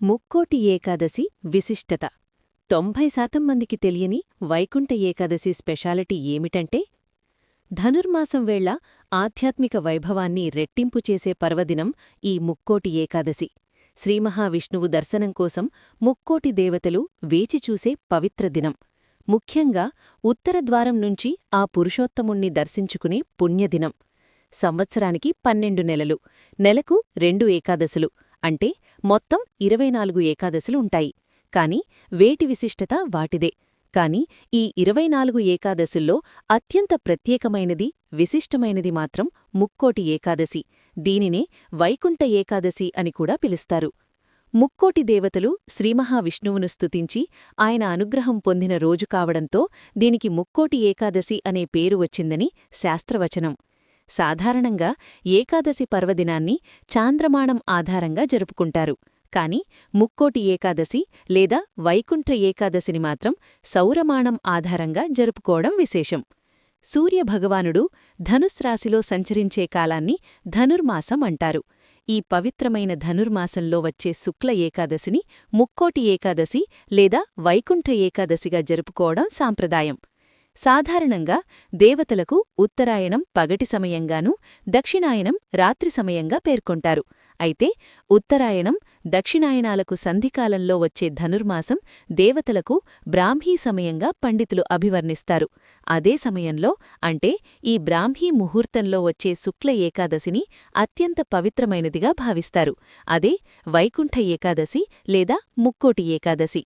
ముక్కోటి ఏకాదశి విశిష్టత. తొంభై శాతం మందికి తెలియని వైకుంఠ ఏకాదశి స్పెషాలిటీ ఏమిటంటే ధనుర్మాసం వేళ ఆధ్యాత్మిక వైభవాన్ని రెట్టింపు చేసే పర్వదినం ఈ ముక్కోటి ఏకాదశి. శ్రీమహావిష్ణువు దర్శనం కోసం ముక్కోటి దేవతలు వేచిచూసే పవిత్ర దినం. ముఖ్యంగా ఉత్తరద్వారం నుంచి ఆ పురుషోత్తముణ్ణి దర్శించుకునే పుణ్యదినం. సంవత్సరానికి పన్నెండు నెలలు నెలకు రెండు ఏకాదశులు అంటే మొత్తం ఇరవై నాలుగు ఏకాదశులు ఉంటాయి. కాని వేటి విశిష్టత వాటిదే. కాని ఈ ఇరవై నాలుగు ఏకాదశుల్లో అత్యంత ప్రత్యేకమైనది విశిష్టమైనది మాత్రం ముక్కోటి ఏకాదశి. దీనినే వైకుంఠ ఏకాదశి అని కూడా పిలుస్తారు. ముక్కోటి దేవతలు శ్రీమహావిష్ణువును స్తుతించి ఆయన అనుగ్రహం పొందిన రోజు కావడంతో దీనికి ముక్కోటి ఏకాదశి అనే పేరు వచ్చిందని శాస్త్రవచనం. సాధారణంగా ఏకాదశి పర్వదినాన్ని చాంద్రమాణం ఆధారంగా జరుపుకుంటారు. కాని ముక్కోటి ఏకాదశి లేదా వైకుంఠ ఏకాదశిని మాత్రం సౌరమాణం ఆధారంగా జరుపుకోవడం విశేషం. సూర్యభగవానుడు ధనుస్రాశిలో సంచరించే కాలాన్ని ధనుర్మాసం అంటారు. ఈ పవిత్రమైన ధనుర్మాసంలో వచ్చే శుక్ల ఏకాదశిని ముక్కోటి ఏకాదశి లేదా వైకుంఠ ఏకాదశిగా జరుపుకోవడం సాంప్రదాయం. సాధారణంగా దేవతలకు ఉత్తరాయణం పగటి సమయంగానూ దక్షిణాయనం రాత్రి సమయంగా పేర్కొంటారు. అయితే ఉత్తరాయణం దక్షిణాయనాలకు సంధికాలంలో వచ్చే ధనుర్మాసం దేవతలకు బ్రాహ్మీ సమయంగా పండితులు అభివర్ణిస్తారు. అదే సమయంలో అంటే ఈ బ్రాహ్మీ ముహూర్తంలో వచ్చే శుక్ల ఏకాదశిని అత్యంత పవిత్రమైనదిగా భావిస్తారు. అదే వైకుంఠ ఏకాదశి లేదా ముక్కోటి ఏకాదశి.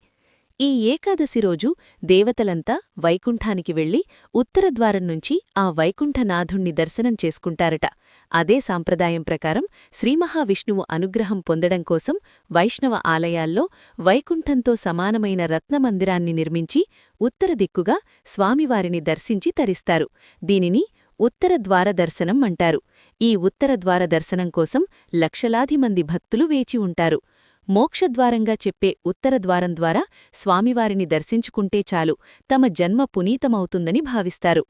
ఈ ఏకాదశి రోజు దేవతలంతా వైకుంఠానికి వెళ్ళి ఉత్తరద్వారం నుంచి ఆ వైకుంఠనాథుణ్ణి దర్శనం చేసుకుంటారట. అదే సాంప్రదాయం ప్రకారం శ్రీమహావిష్ణువు అనుగ్రహం పొందడం కోసం వైష్ణవ ఆలయాల్లో వైకుంఠంతో సమానమైన రత్నమందిరాన్ని నిర్మించి ఉత్తర దిక్కుగా స్వామివారిని దర్శించి తరిస్తారు. దీనిని ఉత్తర ద్వార దర్శనం అంటారు. ఈ ఉత్తర ద్వార దర్శనం కోసం లక్షలాది మంది భక్తులు వేచి ఉంటారు. మోక్షద్వారంగా చెప్పే ఉత్తరద్వారం ద్వారా స్వామివారిని దర్శించుకుంటే చాలు తమ జన్మ పునీతమవుతుందని భావిస్తారు.